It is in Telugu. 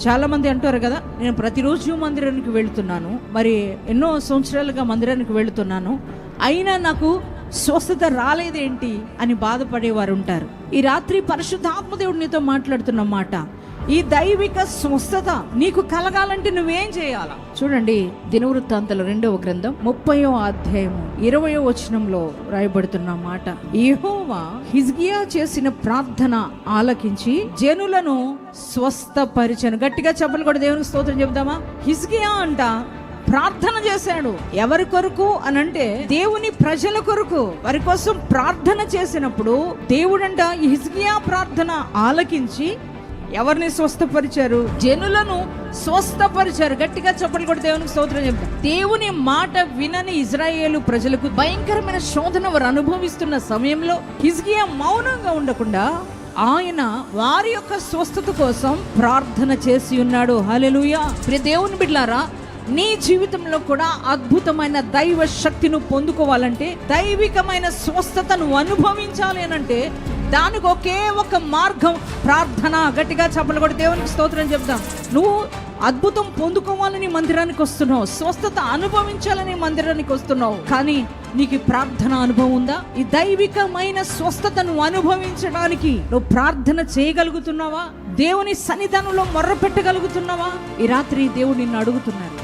చాలామంది అంటారు కదా నేను ప్రతిరోజు మందిరానికి వెళుతున్నాను మరి ఎన్నో సంవత్సరాలుగా మందిరానికి వెళుతున్నాను అయినా నాకు స్వస్థత రాలేదేంటి అని బాధపడేవారు ఉంటారు ఈ రాత్రి పరిశుద్ధాత్మ దేవుడు నీతో మాట్లాడుతున్న మాట ఈ దైవిక స్వస్థత నీకు కలగాలంటే నువ్వేం చేయాలా? చూడండి దినవృత్తాంతల రెండవ గ్రంథం ముప్పయో అధ్యాయము ఇరవయో వచనంలో రాయబడుతున్న మాట. యెహోవా హిజ్కియా చేసిన ప్రార్థన ఆలకించి జనులను స్వస్థపరిచను. గట్టిగా చెప్పలు కూడా దేవునికి స్తోత్రం చెప్దామా హిజ్కియా అంట ప్రార్థన చేశాడు. ఎవరి కొరకు అని అంటే దేవుని ప్రజల కొరకు. వారి కోసం ప్రార్థన చేసినప్పుడు దేవుడంట ఈ హిజ్కియా ప్రార్థన ఆలకించి ఎవరిని స్వస్థపరిచారు? జనులను స్వస్థపరిచారు. గట్టిగా చెప్పలు కూడా దేవునికి స్తోత్రం చెప్తారు దేవుని మాట వినని ఇజ్రాయేలు ప్రజలకు భయంకరమైన శోధన వారు అనుభవిస్తున్న సమయంలో హిజ్గియా మౌనంగా ఉండకుండా ఆయన వారి యొక్క స్వస్థత కోసం ప్రార్థన చేసి ఉన్నాడు. హల్లెలూయా. ప్రియ దేవుని బిడ్లారా నీ జీవితంలో కూడా అద్భుతమైన దైవ శక్తిని పొందుకోవాలంటే దైవికమైన స్వస్థతను అనుభవించాలి అని అంటే దానికి ఒకే ఒక మార్గం ప్రార్థన. గట్టిగా చెప్పలు కూడా దేవునికి స్తోత్రం చెప్దాం. నువ్వు అద్భుతం పొందుకోవాలని మందిరానికి వస్తున్నావు. స్వస్థత అనుభవించాలని మందిరానికి వస్తున్నావు. కానీ నీకు ప్రార్థన అనుభవం ఉందా? ఈ దైవికమైన స్వస్థతను అనుభవించడానికి నువ్వు ప్రార్థన చేయగలుగుతున్నావా? దేవుని సన్నిధానంలో మొర్ర పెట్టగలుగుతున్నావా ఈ రాత్రి దేవుడు నిన్ను అడుగుతున్నాడు.